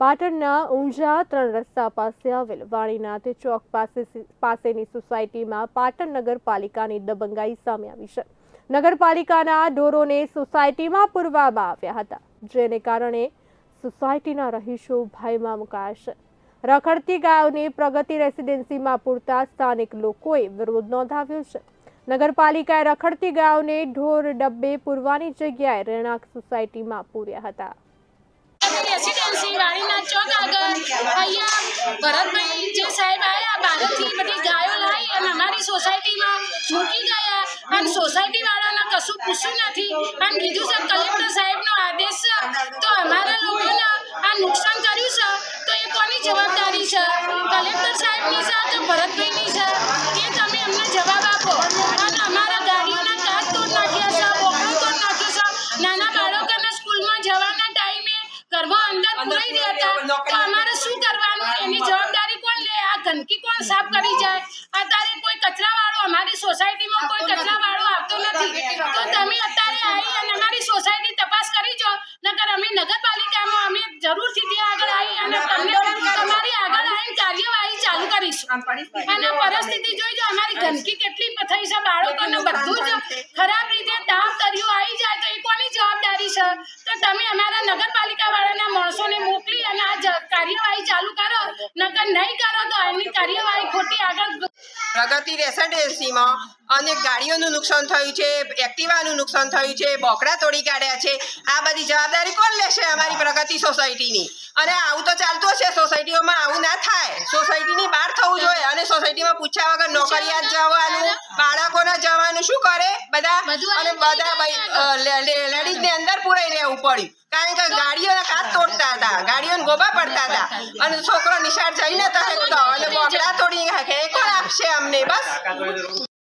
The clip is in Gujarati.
પાટણના ઊંઝા ત્રણ રસ્તા પાસે આવેલ વાણીનાથ ચોક પાસે પાસેની સોસાયટીમાં પાટણ નગરપાલિકાની દબંગાઈ સામે આવી છે. નગરપાલિકાના ઢોરોને સોસાયટીમાં પૂરવામાં આવ્યા હતા, જેને કારણે સોસાયટીના રહીશો ભયમાં મુકાયા છે. રખડતી ગાયોને પ્રગતિ રેસિડેન્સીમાં પૂરતા સ્થાનિક લોકોએ વિરોધ નોંધાવ્યો છે. નગરપાલિકાએ રખડતી ગાયોને ઢોર ડબ્બે પૂરવાની જગ્યાએ રહેણાંક સોસાયટીમાં પૂર્યા હતા. રેસિડેન્સી વાણીના ચોક આગળ અહીંયા ભરતભાઈ જે સાહેબ આવ્યા ભારતથી બધી ગાયો લાવી અને અમારી સોસાયટીમાં મૂકી ગયા. અને સોસાયટી વાળાને કશું પૂછ્યું નથી. અને કીધું છે, કલેક્ટર સાહેબનો આદેશ તો અમારા લોકોને આ નુકસાન કર્યું છે. તો એ કોની જવાબદારી છે? કલેક્ટર સાહેબની છે કે ભરતભાઈની અંદર રહ્યા હતા. તો અમારે શું કરવાનું? એની જવાબદારી કોણ લે? આ ગંદકી કોણ સાફ કરી જાય? અત્યારે કોઈ કચરાવાળો અમારી સોસાયટીમાં કોઈ કચરાવાળો આવતો નથી. તો તમે અત્યારે આવી અને અમારી સોસાયટી તપાસ કરી જો. નકર અમે નગરપાલિકામાં અમે જરૂરથી ત્યાં આગળ આવી અને તમને તમારી આગળ આવીને કાર્યવાહી ચાલુ કરીશું. અને પરિસ્થિતિ જોઈ જો અમારી ગંદકી કેટલી થઈ છે બાળકોને બધું જ ખરાબ રીતે તાવ કર્યું આવી જાય તો એ કોની જવાબદારી છે? તો તમે અમારા નગરપાલિકા વાળાના માણસોને મોકલી અને આ જ- કાર્યવાહી ચાલુ કરો નકર નહીં કરો તો એની કાર્યવાહી ખોટી આગળ પ્રગતિ રેસિડેન્સીમાં અનેક ગાડીઓનું નુકસાન થયું છે એક્ટિવાનું નુકસાન થયું છે બોકડા તોડી કાઢ્યા છે. આ બધી જવાબદારી કોણ લેશે અમારી પ્રગતિ સોસાયટીની? અને આવું તો ચાલતું હશે સોસાયટીઓમાં આવું ના થાય. સોસાયટીની બહાર થવું જોઈએ અને સોસાયટીમાં પૂછ્યા વગર નોકરિયાત જવાનું બાળકોને જવાનું શું બધા અને બધા લેડીઝને અંદર પુરાઈ રહેવું પડ્યું કારણ કે ગાડીઓના હાથ તોડતા હતા. ગાડીઓને ગોબા પડતા હતા. અને છોકરો નિશાળ જઈને તો. હેકતો અને બોકડા તોડી એ કોણ આપશે અમને? બસ.